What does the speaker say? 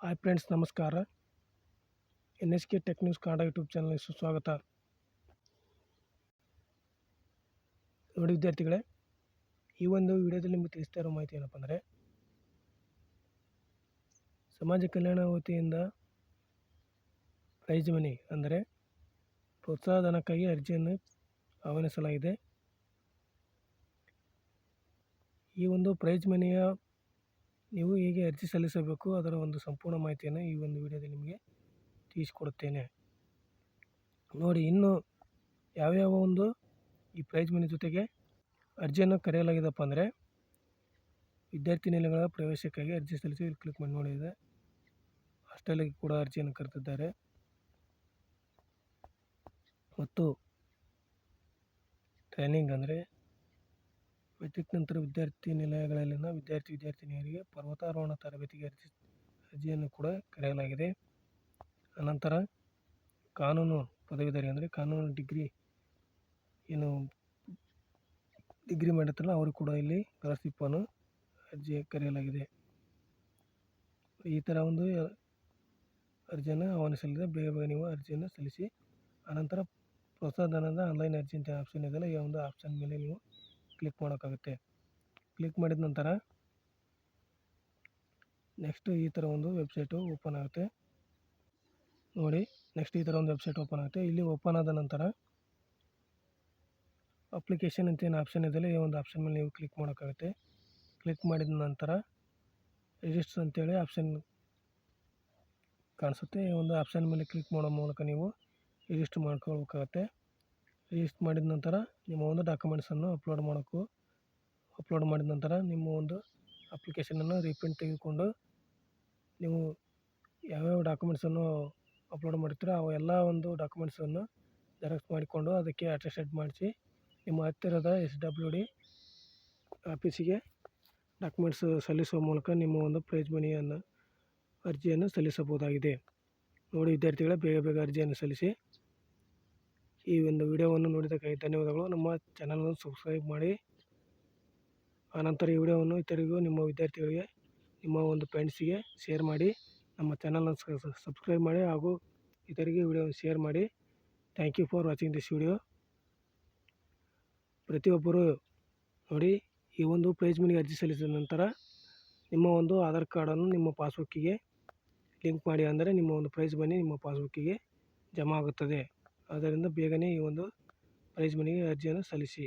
Hi friends, ನಮಸ್ಕಾರ. N S K tech news Kannada YouTube ಚಾನಲ್ಗೆ ಸುಸ್ವಾಗತ. ನೋಡಿ ವಿದ್ಯಾರ್ಥಿಗಳೇ, ಈ ಒಂದು ವಿಡಿಯೋದಲ್ಲಿ ನಿಮಗೆ ತಿಳಿಸ್ತಾ ಇರೋ ಮಾಹಿತಿ ಏನಪ್ಪ ಅಂದರೆ, ಸಮಾಜ ಕಲ್ಯಾಣ ವತಿಯಿಂದ ಪ್ರೈಜ್ ಮನಿ ಅಂದರೆ ಪ್ರೋತ್ಸಾಹಧನಕ್ಕಾಗಿ ಅರ್ಜಿಯನ್ನು ಆಹ್ವಾನಿಸಲಾಗಿದೆ. ಈ ಒಂದು ಪ್ರೈಜ್ ಮನಿಯ ನೀವು ಹೇಗೆ ಅರ್ಜಿ ಸಲ್ಲಿಸಬೇಕು ಅದರ ಒಂದು ಸಂಪೂರ್ಣ ಮಾಹಿತಿಯನ್ನು ಈ ಒಂದು ವಿಡಿಯೋದಲ್ಲಿ ನಿಮಗೆ ತಿಳಿಸಿಕೊಡುತ್ತೇನೆ. ನೋಡಿ, ಇನ್ನು ಯಾವ್ಯಾವ ಒಂದು ಈ ಪ್ರೈಜ್ ಮನಿ ಜೊತೆಗೆ ಅರ್ಜಿಯನ್ನು ಕರೆಯಲಾಗಿದೆಪ್ಪ ಅಂದರೆ, ವಿದ್ಯಾರ್ಥಿ ನಿಲಯಗಳ ಪ್ರವೇಶಕ್ಕಾಗಿ ಅರ್ಜಿ ಸಲ್ಲಿಸಿ ಕ್ಲಿಕ್ ಮಾಡಿ ನೋಡಿದೆ ಹಾಸ್ಟೆಲಿಗೆ ಕೂಡ ಅರ್ಜಿಯನ್ನು ಕರೆದಿದ್ದಾರೆ. ಮತ್ತು ಟ್ರೈನಿಂಗ್ ಅಂದರೆ ಮೆಟ್ರಿಕ್ ನಂತರ ವಿದ್ಯಾರ್ಥಿ ನಿಲಯಗಳಲ್ಲಿನ ವಿದ್ಯಾರ್ಥಿ ವಿದ್ಯಾರ್ಥಿನಿಯರಿಗೆ ಪರ್ವತಾರೋಹಣ ತರಬೇತಿಗೆ ಅರ್ಜಿ, ಅರ್ಜಿಯನ್ನು ಕೂಡ ಕರೆಯಲಾಗಿದೆ. ಅನಂತರ ಕಾನೂನು ಪದವೀಧರಿ ಅಂದರೆ ಕಾನೂನು ಡಿಗ್ರಿ ಏನು ಡಿಗ್ರಿ ಮಾಡಿರ್ತಾರಲ್ಲ ಅವರು ಕೂಡ ಇಲ್ಲಿ ಸ್ಕಾಲರ್ಶಿಪ್ಪನ್ನು ಅರ್ಜಿ ಕರೆಯಲಾಗಿದೆ. ಈ ಥರ ಒಂದು ಅರ್ಜಿಯನ್ನು ಆಹ್ವಾನಿಸಲಿದೆ. ಬೇಗ ಬೇಗ ನೀವು ಅರ್ಜಿಯನ್ನು ಸಲ್ಲಿಸಿ, ಅನಂತರ ಪ್ರೋತ್ಸಾಹಧನದ ಆನ್ಲೈನ್ ಅರ್ಜಿ ಅಂತ ಆಪ್ಷನ್ ಇದೆಯಲ್ಲ, ಈ ಒಂದು ಆಪ್ಷನ್ ಮೇಲೆ ನೀವು ಕ್ಲಿಕ್ ಮಾಡೋಕ್ಕಾಗುತ್ತೆ. ಕ್ಲಿಕ್ ಮಾಡಿದ ನಂತರ ನೆಕ್ಸ್ಟ್ ಈ ಥರ ಒಂದು ವೆಬ್ಸೈಟು ಓಪನ್ ಆಗುತ್ತೆ. ನೋಡಿ ನೆಕ್ಸ್ಟ್ ಈ ಥರ ಒಂದು ವೆಬ್ಸೈಟ್ ಓಪನ್ ಆಗುತ್ತೆ. ಇಲ್ಲಿ ಓಪನ್ ಆದ ನಂತರ ಅಪ್ಲಿಕೇಶನ್ ಅಂತ ಏನು ಆಪ್ಷನ್ ಇದೆಯಲ್ಲ, ಈ ಒಂದು ಆಪ್ಷನ್ ಮೇಲೆ ನೀವು ಕ್ಲಿಕ್ ಮಾಡೋಕ್ಕಾಗುತ್ತೆ. ಕ್ಲಿಕ್ ಮಾಡಿದ ನಂತರ ರಿಜಿಸ್ಟರ್ ಅಂತೇಳಿ ಆಪ್ಷನ್ ಕಾಣಿಸುತ್ತೆ. ಈ ಒಂದು ಆಪ್ಷನ್ ಮೇಲೆ ಕ್ಲಿಕ್ ಮಾಡೋ ಮೂಲಕ ನೀವು ರಿಜಿಸ್ಟರ್ ಮಾಡ್ಕೊಳ್ಬೇಕಾಗತ್ತೆ. ರಿಜಿಸ್ಟರ್ ಮಾಡಿದ ನಂತರ ನಿಮ್ಮ ಒಂದು ಡಾಕ್ಯುಮೆಂಟ್ಸನ್ನು ಅಪ್ಲೋಡ್ ಮಾಡೋಕ್ಕೂ ಅಪ್ಲೋಡ್ ಮಾಡಿದ ನಂತರ ನಿಮ್ಮ ಒಂದು ಅಪ್ಲಿಕೇಶನನ್ನು ರೀಪ್ರಿಂಟ್ ತೆಗೆದುಕೊಂಡು ನೀವು ಯಾವ್ಯಾವ ಡಾಕ್ಯುಮೆಂಟ್ಸನ್ನು ಅಪ್ಲೋಡ್ ಮಾಡಿರ್ತೀರೋ ಅವು ಎಲ್ಲ ಒಂದು ಡಾಕ್ಯುಮೆಂಟ್ಸನ್ನು ಜೆರಾಕ್ಸ್ ಮಾಡಿಕೊಂಡು ಅದಕ್ಕೆ ಅಟೆಸ್ಟೆಡ್ ಮಾಡಿಸಿ, ನಿಮ್ಮ ಹತ್ತಿರದ ಎಸ್ ಡಬ್ಲ್ಯೂ ಡಿ ಆಫೀಸಿಗೆ ಡಾಕ್ಯುಮೆಂಟ್ಸ್ ಸಲ್ಲಿಸುವ ಮೂಲಕ ನಿಮ್ಮ ಒಂದು ಪ್ರೈಜ್ ಮನಿಯನ್ನು ಅರ್ಜಿಯನ್ನು ಸಲ್ಲಿಸಬಹುದಾಗಿದೆ. ನೋಡಿ ವಿದ್ಯಾರ್ಥಿಗಳೇ, ಬೇಗ ಬೇಗ ಅರ್ಜಿಯನ್ನು ಸಲ್ಲಿಸಿ. ಈ ಒಂದು ವಿಡಿಯೋವನ್ನು ನೋಡಿದ್ದಕ್ಕಾಗಿ ಧನ್ಯವಾದಗಳು. ನಮ್ಮ ಚಾನಲನ್ನು ಸಬ್ಸ್ಕ್ರೈಬ್ ಮಾಡಿ. ಆನಂತರ ಈ ವಿಡಿಯೋವನ್ನು ಇತರಿಗೂ ನಿಮ್ಮ ವಿದ್ಯಾರ್ಥಿಗಳಿಗೆ, ನಿಮ್ಮ ಒಂದು ಫ್ರೆಂಡ್ಸಿಗೆ ಶೇರ್ ಮಾಡಿ. ನಮ್ಮ ಚಾನಲನ್ನು ಸಬ್ಸ್ಕ್ರೈಬ್ ಮಾಡಿ ಹಾಗೂ ಇತರಿಗೆ ವಿಡಿಯೋ ಶೇರ್ ಮಾಡಿ. Thank you for watching this video ಪ್ರತಿಯೊಬ್ಬರು ನೋಡಿ, ಈ ಒಂದು ಪ್ರೈಸ್ ಮನಿಗೆ ಅರ್ಜಿ ಸಲ್ಲಿಸಿದ ನಂತರ ನಿಮ್ಮ ಒಂದು ಆಧಾರ್ ಕಾರ್ಡನ್ನು ನಿಮ್ಮ ಪಾಸ್ಬುಕ್ಕಿಗೆ ಲಿಂಕ್ ಮಾಡಿ. ಅಂದರೆ ನಿಮ್ಮ ಒಂದು ಪ್ರೈಸ್ ಬನ್ನಿ, ನಿಮ್ಮ ಪಾಸ್ಬುಕ್ಕಿಗೆ ಜಮಾ ಆಗುತ್ತದೆ. ಆದ್ದರಿಂದ ಬೇಗನೆ ಈ ಒಂದು ಪ್ರೈಸ್ ಮನಿಗೆ ಅರ್ಜಿಯನ್ನು ಸಲ್ಲಿಸಿ.